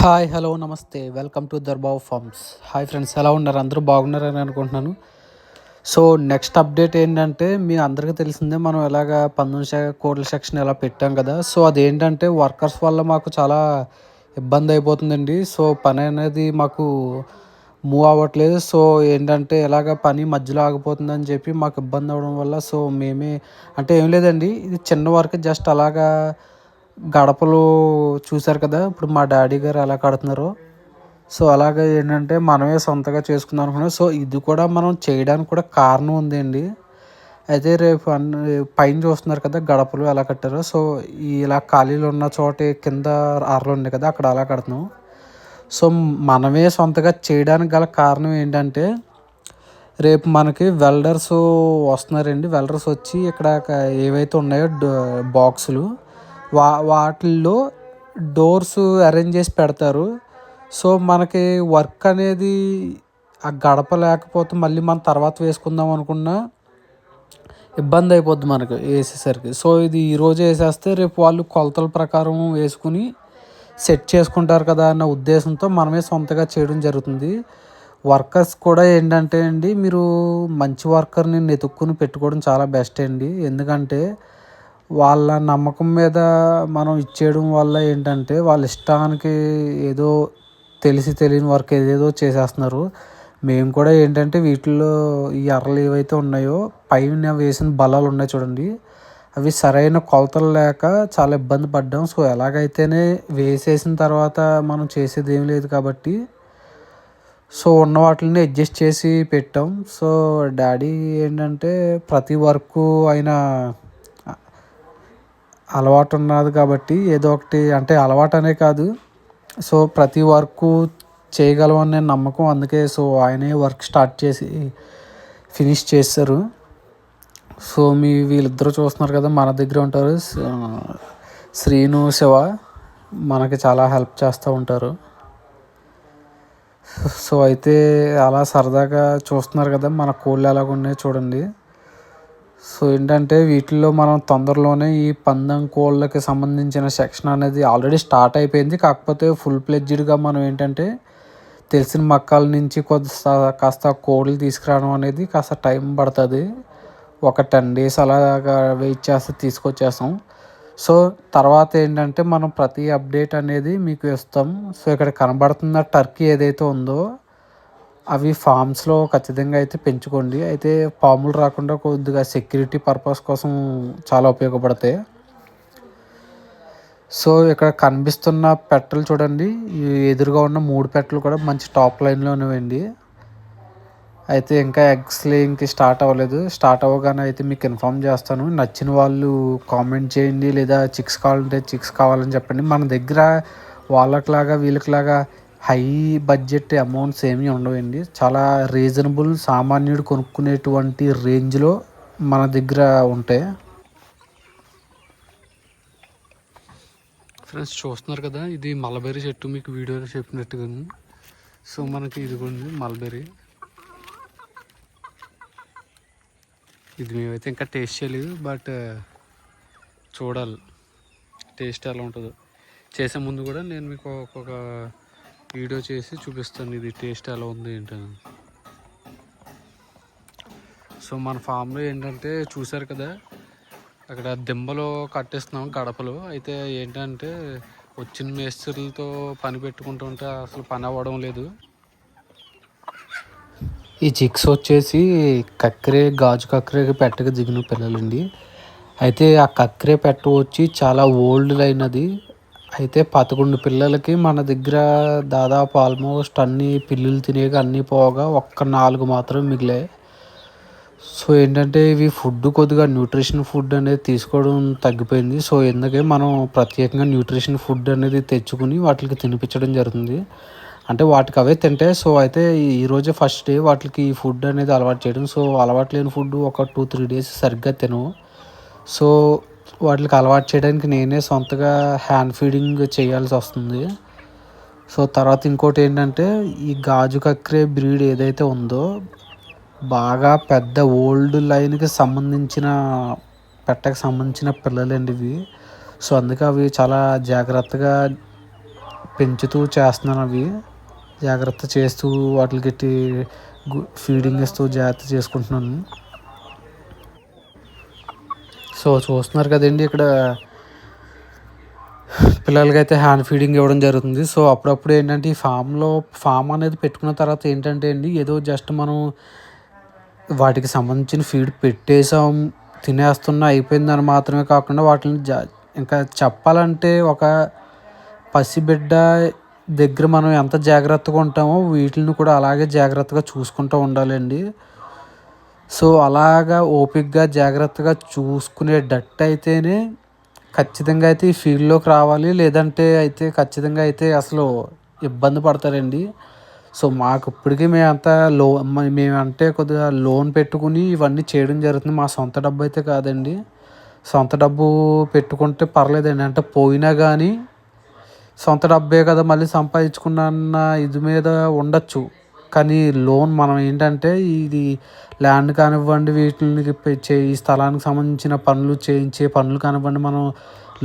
Hi hello నమస్తే. Welcome to దర్బావ్ farms. Hi friends ఎలా ఉన్నారు? అందరూ బాగున్నారని అనుకుంటున్నాను. సో నెక్స్ట్ అప్డేట్ ఏంటంటే మీ అందరికీ తెలిసిందే మనం ఎలాగ పంతొమ్మిది కోట్ల సెక్షన్ ఎలా పెట్టాం కదా. సో అదేంటంటే వర్కర్స్ వల్ల మాకు చాలా ఇబ్బంది అయిపోతుందండి. సో పని అనేది మాకు మూవ్ అవ్వట్లేదు. సో ఏంటంటే ఎలాగ పని మధ్యలో ఆగిపోతుందని చెప్పి మాకు ఇబ్బంది అవ్వడం వల్ల సో మేమే అంటే ఏం లేదండి. ఇది చిన్న వర్క్ జస్ట్ అలాగా గడపలు చూశారు కదా ఇప్పుడు మా డాడీ గారు ఎలా కడుతున్నారు. సో అలాగే ఏంటంటే మనమే సొంతగా చేసుకుందాం అనుకున్నాం. సో ఇది కూడా మనం చేయడానికి కూడా కారణం ఉందండి. అయితే రేపు అన్ని పైన చూస్తున్నారు కదా గడపలు ఎలా కట్టారో. సో ఇలా ఖాళీలు ఉన్న చోట కింద అరలు ఉన్నాయి కదా అక్కడ అలా కడుతున్నాం. సో మనమే సొంతగా చేయడానికి గల కారణం ఏంటంటే రేపు మనకి వెల్డర్స్ వస్తున్నారండి. వెల్డర్స్ వచ్చి ఇక్కడ ఏవైతే ఉన్నాయో బాక్సులు వా వాటిల్లో డోర్స్ అరేంజ్ చేసి పెడతారు. సో మనకి వర్క్ అనేది ఆ గడప లేకపోతే మళ్ళీ మనం తర్వాత వేసుకుందాం అనుకున్నా ఇబ్బంది అయిపోద్ది మనకి వేసేసరికి. సో ఇది ఈరోజు వేసేస్తే రేపు వాళ్ళు కొలతల ప్రకారం వేసుకుని సెట్ చేసుకుంటారు కదా అన్న ఉద్దేశంతో మనమే సొంతగా చేయడం జరుగుతుంది. వర్కర్స్ కూడా ఏంటంటే అండి మీరు మంచి వర్కర్ని వెతుక్కుని పెట్టుకోవడం చాలా బెస్ట్ అండి. ఎందుకంటే వాళ్ళ నమ్మకం మీద మనం ఇచ్చేయడం వల్ల ఏంటంటే వాళ్ళ ఇష్టానికి ఏదో తెలిసి తెలియని వర్క్ ఏదేదో చేసేస్తున్నారు. మేము కూడా ఏంటంటే వీటిల్లో ఈ అరలు ఏవైతే ఉన్నాయో పైన వేసిన బలాలు ఉన్నాయి చూడండి. అవి సరైన కొలతలు లేక చాలా ఇబ్బంది పడ్డాం. సో ఎలాగైతేనే వేసేసిన తర్వాత మనం చేసేది ఏం లేదు కాబట్టి సో ఉన్న వాటిని అడ్జస్ట్ చేసి పెట్టాం. సో డాడీ ఏంటంటే ప్రతి వర్క్ అయినా అలవాటు ఉన్నది కాబట్టి ఏదో ఒకటి అంటే అలవాటు అనే కాదు. సో ప్రతి వర్క్ చేయగలం అనే నమ్మకం. అందుకే సో ఆయనే వర్క్ స్టార్ట్ చేసి ఫినిష్ చేస్తారు సో మీ వీళ్ళిద్దరూ చూస్తున్నారు కదా మన దగ్గర ఉంటారు. శ్రీను శివ మనకి చాలా హెల్ప్ చేస్తూ ఉంటారు. సో అయితే అలా సరదాగా చూస్తున్నారు కదా మన కోళ్ళు ఎలాగున్నాయో చూడండి. సో ఏంటంటే వీటిల్లో మనం తొందరలోనే ఈ పందెం కోళ్ళకి సంబంధించిన సెక్షన్ అనేది ఆల్రెడీ స్టార్ట్ అయిపోయింది. కాకపోతే ఫుల్ ప్లెడ్జ్డ్గా మనం ఏంటంటే తెలిసిన మక్కల నుంచి కొద్ది కాస్త కోళ్ళు తీసుకురావడం అనేది కాస్త టైం పడుతుంది. ఒక టెన్ డేస్ అలాగా వెయిట్ చేస్తే తీసుకొచ్చేస్తాం. సో తర్వాత ఏంటంటే మనం ప్రతి అప్డేట్ అనేది మీకు ఇస్తాం. సో ఇక్కడ కనబడుతున్న టర్కీ ఏదైతే ఉందో అవి ఫామ్స్లో ఖచ్చితంగా అయితే పెంచుకోండి. అయితే పాములు రాకుండా కొద్దిగా సెక్యూరిటీ పర్పస్ కోసం చాలా ఉపయోగపడతాయి. సో ఇక్కడ కనిపిస్తున్న పెట్టలు చూడండి. ఎదురుగా ఉన్న మూడు పెట్టలు కూడా మంచి టాప్ లైన్లో ఉన్నవండి అయితే ఇంకా ఎగ్స్ లేయింగ్కి స్టార్ట్ అవ్వలేదు. స్టార్ట్ అవ్వగానే అయితే మీకు ఇన్ఫామ్ చేస్తాను. నచ్చిన వాళ్ళు కామెంట్ చేయండి లేదా చిక్స్ కావాలంటే చిక్స్ కావాలని చెప్పండి. మన దగ్గర వాళ్ళకిలాగా వీళ్ళకిలాగా హై బడ్జెట్ అమౌంట్స్ ఏమీ ఉండవండి. చాలా రీజనబుల్ సామాన్యుడు కొనుక్కునేటువంటి రేంజ్లో మన దగ్గర ఉంటాయి. ఫ్రెండ్స్ చూస్తున్నారు కదా ఇది మలబెర్రీ చెట్టు మీకు వీడియోలో చెప్పినట్టుగా సో మనకి ఇదిగోండి మల్బెర్రీ. ఇది మేమైతే ఇంకా టేస్ట్ చేయలేదు బట్ చూడాలి. టేస్ట్ ఎలా ఉంటుందో. చేసే ముందు కూడా నేను మీకు ఒక్కొక్క వీడియో చేసి చూపిస్తాను. ఇది టేస్ట్ ఎలా ఉంది ఏంటని. సో మన ఫామ్లో ఏంటంటే చూసారు కదా అక్కడ దింబలో కట్టేస్తున్నాం గడపలు అయితే ఏంటంటే వచ్చిన మేస్త్రులతో పని పెట్టుకుంటుంటే అసలు పని అవ్వడం లేదు. ఈ చిక్స్ వచ్చేసి కక్కెరే గాజు కక్కెరే పెట్టక దిగిన పిల్లలండి. అయితే ఆ కక్కెరే పెట్ట వచ్చి చాలా ఓల్డ్ అయినది. అయితే పదకొండు పిల్లలకి మన దగ్గర దాదాపు ఆల్మోస్ట్ అన్ని పిల్లులు తినేవి అన్నీ పోగా ఒక్క నాలుగు మాత్రం మిగిలాయి. సో ఏంటంటే ఇవి ఫుడ్ కొద్దిగా న్యూట్రిషన్ ఫుడ్ అనేది తీసుకోవడం తగ్గిపోయింది. సో ఎందుకే మనం ప్రత్యేకంగా న్యూట్రిషన్ ఫుడ్ అనేది తెచ్చుకుని వాటికి తినిపించడం జరుగుతుంది. అంటే వాటికి అవే తింటే సో అయితే ఈరోజే ఫస్ట్ డే వాటికి ఫుడ్ అనేది అలవాటు చేయడం. సో అలవాటు లేని ఫుడ్ ఒక టూ త్రీ డేస్ సరిగ్గా తినవు. సో వాటికి అలవాటు చేయడానికి నేనే సొంతగా హ్యాండ్ ఫీడింగ్ చేయాల్సి వస్తుంది. సో తర్వాత ఇంకోటి ఏంటంటే ఈ గాజు కక్రే బ్రీడ్ ఏదైతే ఉందో బాగా పెద్ద ఓల్డ్ లైన్కి సంబంధించిన పెట్టకు సంబంధించిన పిల్లలండి ఇవి. సో అందుకే అవి చాలా జాగ్రత్తగా పెంచుతూ చేస్తున్నాను అవి. జాగ్రత్త చేస్తూ వాటికి ఫీడింగ్ ఇస్తూ జాగ్రత్త చేసుకుంటున్నాను. సో చూస్తున్నారు కదండి ఇక్కడ పిల్లలకైతే హ్యాండ్ ఫీడింగ్ ఇవ్వడం జరుగుతుంది. సో అప్పుడప్పుడు ఏంటంటే ఈ ఫామ్లో ఫామ్ అనేది పెట్టుకున్న తర్వాత ఏంటంటే అండి ఏదో జస్ట్ మనం వాటికి సంబంధించిన ఫీడ్ పెట్టేసాం తినేస్తున్నా అయిపోయిందని మాత్రమే కాకుండా వాటిని జా ఇంకా చెప్పాలంటే ఒక పసిబిడ్డ దగ్గర మనం ఎంత జాగ్రత్తగా ఉంటామో వీటిని కూడా అలాగే జాగ్రత్తగా చూసుకుంటూ ఉండాలండి. సో అలాగా ఓపిక్గా జాగ్రత్తగా చూసుకునేటట్టు అయితేనే ఖచ్చితంగా అయితే ఈ ఫీల్డ్లోకి రావాలి. లేదంటే అయితే ఖచ్చితంగా అయితే అసలు ఇబ్బంది పడతారండి. సో మాకు ఇప్పటికీ మేమంతా లో మేమంటే కొద్దిగా లోన్ పెట్టుకుని ఇవన్నీ చేయడం జరుగుతుంది. మా సొంత డబ్బు అయితే కాదండి. సొంత డబ్బు పెట్టుకుంటే పర్లేదండి. అంటే పోయినా కానీ సొంత డబ్బే కదా మళ్ళీ సంపాదించుకున్న ఇది మీద ఉండొచ్చు. కానీ లోన్ మనం ఏంటంటే ఇది ల్యాండ్ కానివ్వండి వీటిని ఈ స్థలానికి సంబంధించిన పనులు చేయించే పనులు కానివ్వండి మనం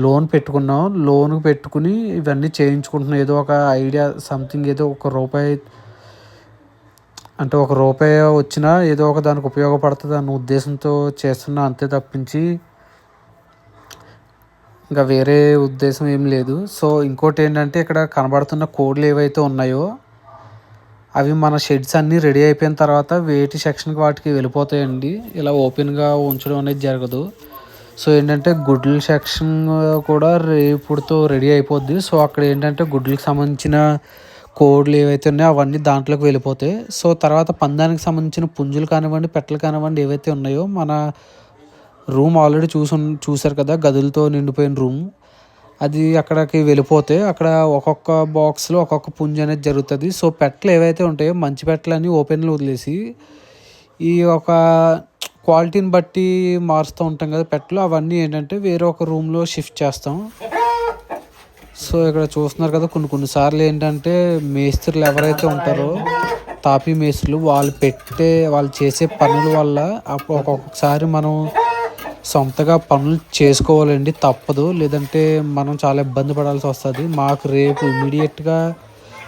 లోన్ పెట్టుకున్నాం. లోన్ పెట్టుకుని ఇవన్నీ చేయించుకుంటున్నాం. ఏదో ఒక ఐడియా సంథింగ్ ఏదో ఒక రూపాయి అంటే ఒక రూపాయి వచ్చినా ఏదో ఒక దానికి ఉపయోగపడుతుంది అన్న ఉద్దేశంతో చేస్తున్నా అంతే తప్పించి ఇంకా వేరే ఉద్దేశం ఏం లేదు. సో ఇంకోటి ఏంటంటే ఇక్కడ కనబడుతున్న కోడ్లు ఏవైతే ఉన్నాయో అవి మన షెడ్స్ అన్నీ రెడీ అయిపోయిన తర్వాత వేటి సెక్షన్కి వాటికి వెళ్ళిపోతాయండి. ఇలా ఓపెన్గా ఉంచడం అనేది జరగదు. సో ఏంటంటే గుడ్ల సెక్షన్ కూడా రేపుడుతో రెడీ అయిపోద్ది. సో అక్కడ ఏంటంటే గుడ్లకు సంబంధించిన కోడ్లు ఏవైతే ఉన్నాయో అవన్నీ దాంట్లోకి వెళ్ళిపోతాయి. సో తర్వాత పందానికి సంబంధించిన పుంజులు కానివ్వండి పెట్టలు కానివ్వండి ఏవైతే ఉన్నాయో మన రూమ్ ఆల్రెడీ చూసు చూసారు కదా గదులతో నిండిపోయిన రూమ్. అది అక్కడికి వెళ్ళిపోతే అక్కడ ఒక్కొక్క బాక్స్లో ఒక్కొక్క పుంజ అనేది జరుగుతుంది. సో పెట్టలు ఏవైతే ఉంటాయో మంచి పెట్టలని ఓపెన్లో వదిలేసి ఈ ఒక క్వాలిటీని బట్టి మారుస్తూ ఉంటాం కదా పెట్టలు అవన్నీ ఏంటంటే వేరే ఒక రూమ్లో షిఫ్ట్ చేస్తాం. సో ఇక్కడ చూస్తున్నారు కదా కొన్ని కొన్నిసార్లు ఏంటంటే మేస్త్రులు ఎవరైతే ఉంటారో తాపీ మేస్త్రులు వాళ్ళు పెట్టే వాళ్ళు చేసే పనుల వల్ల అప్పుడు ఒక్కొక్కసారి మనం సొంతగా పనులు చేసుకోవాలండి తప్పదు. లేదంటే మనం చాలా ఇబ్బంది పడాల్సి వస్తుంది. మాకు రేపు ఇమీడియట్గా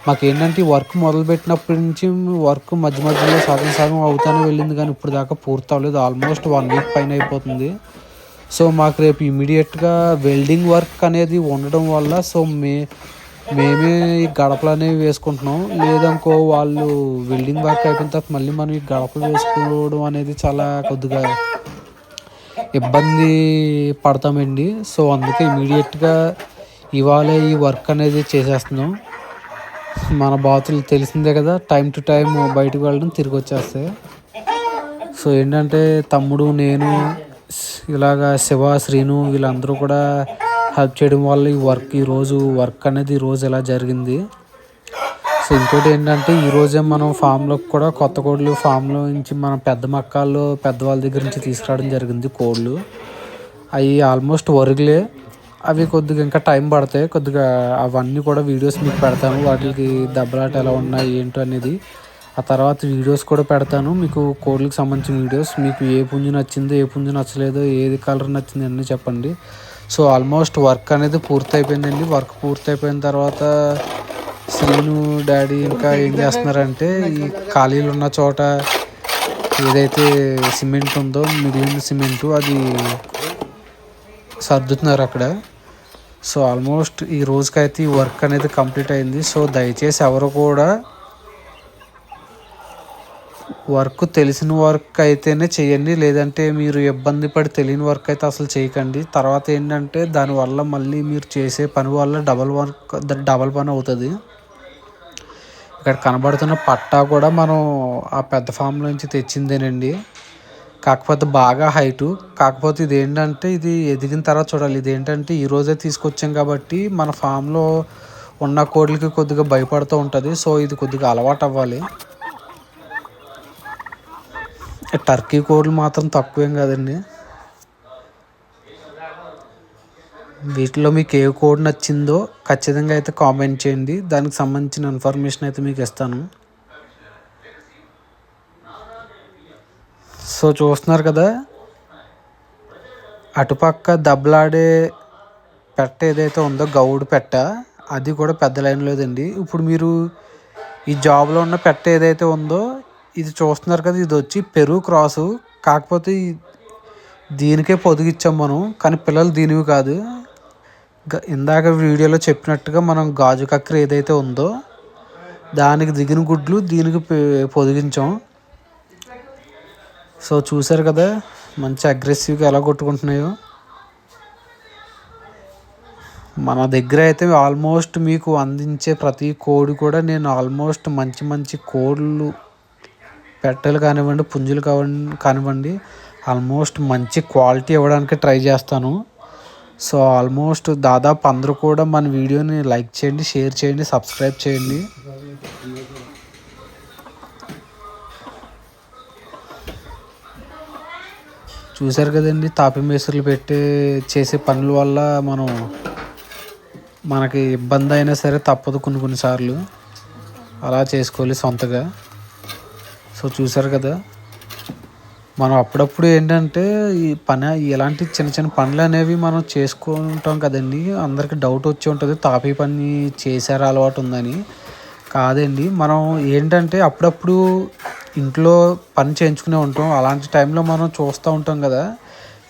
మాకు ఏంటంటే వర్క్ మొదలుపెట్టినప్పటి నుంచి వర్క్ మధ్య మధ్యలో సగం సగం అవుతానే వెళ్ళింది. కానీ ఇప్పుడు దాకా పూర్తి అవ్వలేదు. ఆల్మోస్ట్ వన్ వీక్ పైన అయిపోతుంది. సో మాకు రేపు ఇమీడియట్గా వెల్డింగ్ వర్క్ అనేది ఉండడం వల్ల సో మే మేమే ఈ గడపలు అనేవి వేసుకుంటున్నాం. లేదనుకో వాళ్ళు వెల్డింగ్ వర్క్ అయిపోయిన తర్వాత మళ్ళీ మనం ఈ గడపలు వేసుకోవడం అనేది చాలా కొద్దిగా ఇబ్బంది పడతామండి. సో అందుకే ఇమీడియట్గా ఇవాళ ఈ వర్క్ అనేది చేసేస్తున్నాం. మన బాతులు తెలిసిందే కదా టైం టు టైం బయటకు వెళ్ళడం తిరిగి వచ్చేస్తాయి. సో ఏంటంటే తమ్ముడు నేను ఇలాగా శివ శ్రీను వీళ్ళందరూ కూడా హెల్ప్ చేయడం వల్ల ఈ వర్క్ ఈరోజు వర్క్ అనేది ఈరోజు ఇలా జరిగింది. సో ఇంకోటి ఏంటంటే ఈరోజే మనం ఫామ్లోకి కూడా కొత్త కోళ్ళు ఫామ్లో నుంచి మనం పెద్ద మక్కాల్లో పెద్దవాళ్ళ దగ్గర నుంచి తీసుకురావడం జరిగింది కోళ్ళు అవి ఆల్మోస్ట్ వరుగులే. అవి కొద్దిగా ఇంకా టైం పడతాయి. కొద్దిగా అవన్నీ కూడా వీడియోస్ మీకు పెడతాను. వాటికి దెబ్బలాట ఎలా ఉన్నాయి ఏంటో అనేది. ఆ తర్వాత వీడియోస్ కూడా పెడతాను. మీకు కోళ్ళకి సంబంధించిన వీడియోస్. మీకు ఏ పుంజు నచ్చిందో ఏ పుంజు నచ్చలేదో ఏది కలర్ నచ్చింది అన్నీ చెప్పండి. సో ఆల్మోస్ట్ వర్క్ అనేది పూర్తయిపోయిందండి. వర్క్ పూర్తయిపోయిన తర్వాత శ్రీను డాడీ ఇంకా ఏం చేస్తున్నారంటే ఈ ఖాళీలు ఉన్న చోట ఏదైతే సిమెంట్ ఉందో మిగిలిన సిమెంటు అది సర్దుతున్నారు అక్కడ. సో ఆల్మోస్ట్ ఈ రోజుకైతే ఈ వర్క్ అనేది కంప్లీట్ అయింది. సో దయచేసి ఎవరు కూడా వర్క్ తెలిసిన వర్క్ అయితేనే చేయండి. లేదంటే మీరు ఇబ్బంది పడి తెలియని వర్క్ అయితే అసలు చేయకండి. తర్వాత ఏంటంటే దానివల్ల మళ్ళీ మీరు చేసే పని వల్ల డబల్ వర్క్ డబల్ పని అవుతుంది. ఇక్కడ కనబడుతున్న పట్టా కూడా మనం ఆ పెద్ద ఫామ్ నుంచి తెచ్చిందేనండి. కాకపోతే బాగా హైటు. కాకపోతే ఇది ఏంటంటే ఇది ఎదిగిన తర్వాత చూడాలి. ఇది ఏంటంటే ఈరోజే తీసుకొచ్చాం కాబట్టి మన ఫామ్లో ఉన్న కోడ్లకి కొద్దిగా భయపడుతూ ఉంటుంది. సో ఇది కొద్దిగా అలవాటు అవ్వాలి. టర్కీ కోడ్లు మాత్రం తక్కువేం కదండి. వీటిలో మీకు ఏ కోడ్ నచ్చిందో ఖచ్చితంగా అయితే కామెంట్ చేయండి. దానికి సంబంధించిన ఇన్ఫర్మేషన్ అయితే మీకు ఇస్తాను. సో చూస్తున్నారు కదా అటుపక్క దెబ్బలాడే పెట్ట ఏదైతే ఉందో గౌడు పెట్ట అది కూడా పెద్ద లైన్ లేదండి. ఇప్పుడు మీరు ఈ జాబ్లో ఉన్న పెట్ట ఏదైతే ఉందో ఇది చూస్తున్నారు కదా ఇది వచ్చి పెరుగు క్రాసు. కాకపోతే దీనికే పొదిగిచ్చాం మనం కానీ పిల్లలు దీనివి కాదు. ఇందాక వీడియోలో చెప్పినట్టుగా మనం గాజు కక్కర ఏదైతే ఉందో దానికి దిగిన గుడ్లు దీనికి పె- పొదిగించాం. సో చూసారు కదా మంచి అగ్రెసివ్గా ఎలా కొట్టుకుంటున్నాయో. మన దగ్గర అయితే ఆల్మోస్ట్ మీకు అందించే ప్రతి కోడి కూడా నేను ఆల్మోస్ట్ మంచి మంచి కోళ్ళు పెట్టలు కానివ్వండి పుంజులు కానివ్వండి ఆల్మోస్ట్ మంచి క్వాలిటీ ఇవ్వడానికి ట్రై చేస్తాను. సో ఆల్మోస్ట్ దాదాపు అందరూ కూడా మన వీడియోని లైక్ చేయండి షేర్ చేయండి సబ్స్క్రైబ్ చేయండి. చూశారు కదండి తాపి మేస్త్రులు పెట్టి చేసే పనుల వల్ల మనం మనకి ఇబ్బంది అయినా సరే తప్పదు కొన్ని కొన్నిసార్లు అలా చేసుకోవాలి సొంతగా. సో చూసారు కదా మనం అప్పుడప్పుడు ఏంటంటే ఈ పని ఇలాంటి చిన్న చిన్న పనులు అనేవి మనం చేసుకుంటాం కదండి. అందరికి డౌట్ వచ్చి ఉంటుంది తాపీ పని చేశారా అలవాటు ఉందని. కాదండి మనం ఏంటంటే అప్పుడప్పుడు ఇంట్లో పని చేయించుకునే ఉంటాం. అలాంటి టైంలో మనం చూస్తూ ఉంటాం కదా.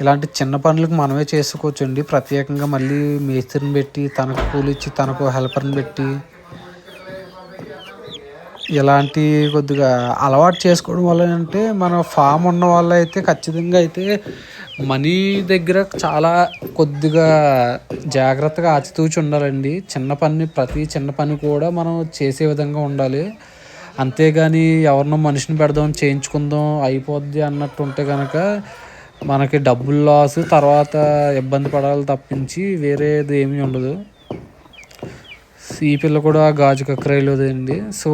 ఇలాంటి చిన్న పనులకు మనమే చేసుకోవచ్చండి. ప్రత్యేకంగా మళ్ళీ మేస్త్రిని పెట్టి తనకు కూలిచ్చి తనకు హెల్పర్ని పెట్టి ఇలాంటి కొద్దిగా అలవాటు చేసుకోవడం వల్ల అంటే మన ఫామ్ ఉన్న వాళ్ళు అయితే ఖచ్చితంగా అయితే మనీ దగ్గర చాలా కొద్దిగా జాగ్రత్తగా ఆచితూచి ఉండాలండి. చిన్న పని ప్రతి చిన్న పని కూడా మనం చేసే విధంగా ఉండాలి. అంతేగాని ఎవరినో మనిషిని పెడదాం చేయించుకుందాం అయిపోద్ది అన్నట్టు ఉంటే కనుక మనకి డబ్బులు లాస్ తర్వాత ఇబ్బంది పడాలి తప్పించి వేరేది ఏమీ ఉండదు. ఈ పిల్ల కూడా గాజు కక్కరైలోదండి సో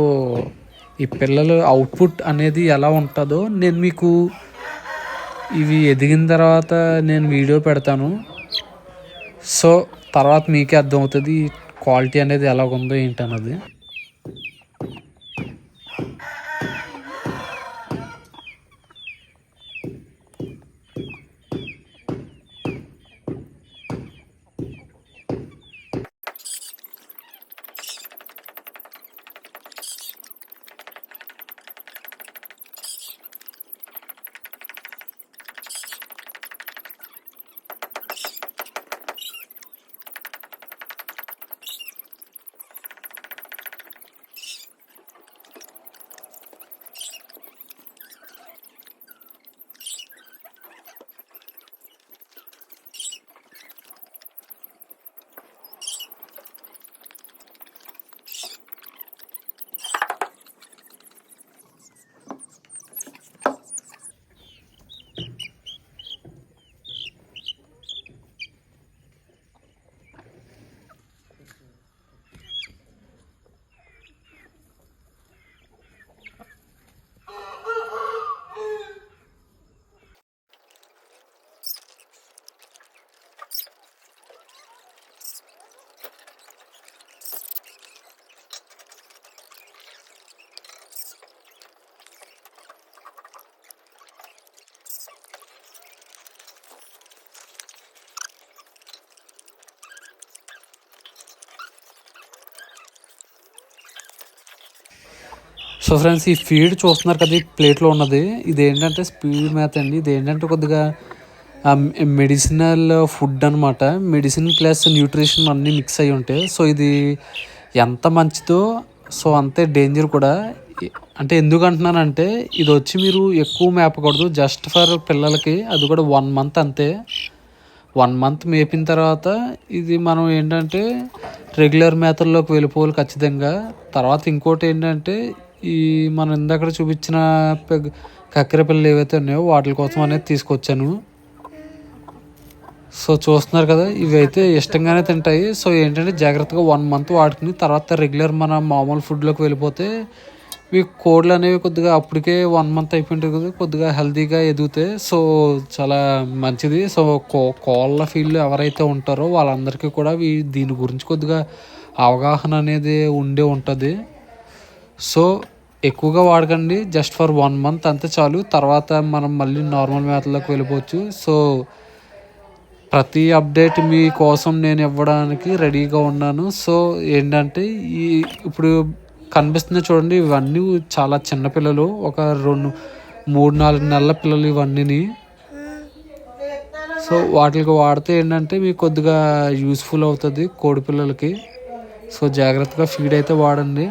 ఈ పిల్లలు అవుట్పుట్ అనేది ఎలా ఉంటుందో నేను మీకు ఇవి ఎదిగిన తర్వాత నేను వీడియో పెడతాను. సో తర్వాత మీకే అర్థమవుతుంది క్వాలిటీ అనేది ఎలా ఉందో ఏంటన్నది. సో ఫ్రెండ్స్ ఈ ఫీడ్ చూస్తున్నారు కదా ఈ ప్లేట్లో ఉన్నది. ఇది ఏంటంటే స్పీడ్ మ్యాథ్ అండి. ఇది ఏంటంటే కొద్దిగా మెడిసినల్ ఫుడ్ అనమాట మెడిసిన్ ప్లస్ న్యూట్రిషన్ అన్నీ మిక్స్ అయి ఉంటాయి సో ఇది ఎంత మంచిదో సో అంతే డేంజర్ కూడా. అంటే ఎందుకు అంటున్నానంటే ఇది వచ్చి మీరు ఎక్కువ మేపకూడదు. జస్ట్ ఫర్ పిల్లలకి అది కూడా వన్ మంత్ అంతే. వన్ మంత్ మేపిన తర్వాత ఇది మనం ఏంటంటే రెగ్యులర్ మేతల్లోకి వెళ్ళిపోవాలి ఖచ్చితంగా. తర్వాత ఇంకోటి ఏంటంటే ఈ మనం ఇందాక చూపించిన పెగ్ కక్కెర పిల్లలు ఏవైతే ఉన్నాయో వాటి కోసం అనేది తీసుకొచ్చాను. సో చూస్తున్నారు కదా ఇవి అయితే ఇష్టంగానే తింటాయి. సో ఏంటంటే జాగ్రత్తగా వన్ మంత్ వాడుకుని తర్వాత రెగ్యులర్ మన మామూలు ఫుడ్లోకి వెళ్ళిపోతే మీ కోళ్ళు అనేవి కొద్దిగా అప్పటికే వన్ మంత్ అయిపోయింటుంది కదా కొద్దిగా హెల్తీగా ఎదుగుతాయి సో చాలా మంచిది. సో కో కోళ్ళ ఫీల్డ్ ఎవరైతే ఉంటారో వాళ్ళందరికీ కూడా వీ- దీని గురించి కొద్దిగా అవగాహన అనేది ఉండే ఉంటుంది. సో ఎక్కువగా వాడకండి. జస్ట్ ఫర్ వన్ మంత్ అంతే చాలు. తర్వాత మనం మళ్ళీ నార్మల్ మేతలోకి వెళ్ళిపోవచ్చు. సో ప్రతి అప్డేట్ మీ కోసం నేను ఇవ్వడానికి రెడీగా ఉన్నాను. సో ఏంటంటే ఈ ఇప్పుడు కనిపిస్తుంది చూడండి ఇవన్నీ చాలా చిన్న పిల్లలు. ఒక రెండు మూడు నాలుగు నెలల పిల్లలు ఇవన్నీని. సో వాటికి వాడితే ఏంటంటే మీకు కొద్దిగా యూస్ఫుల్ అవుతుంది కోడి పిల్లలకి. సో జాగ్రత్తగా ఫీడ్ అయితే వాడండి.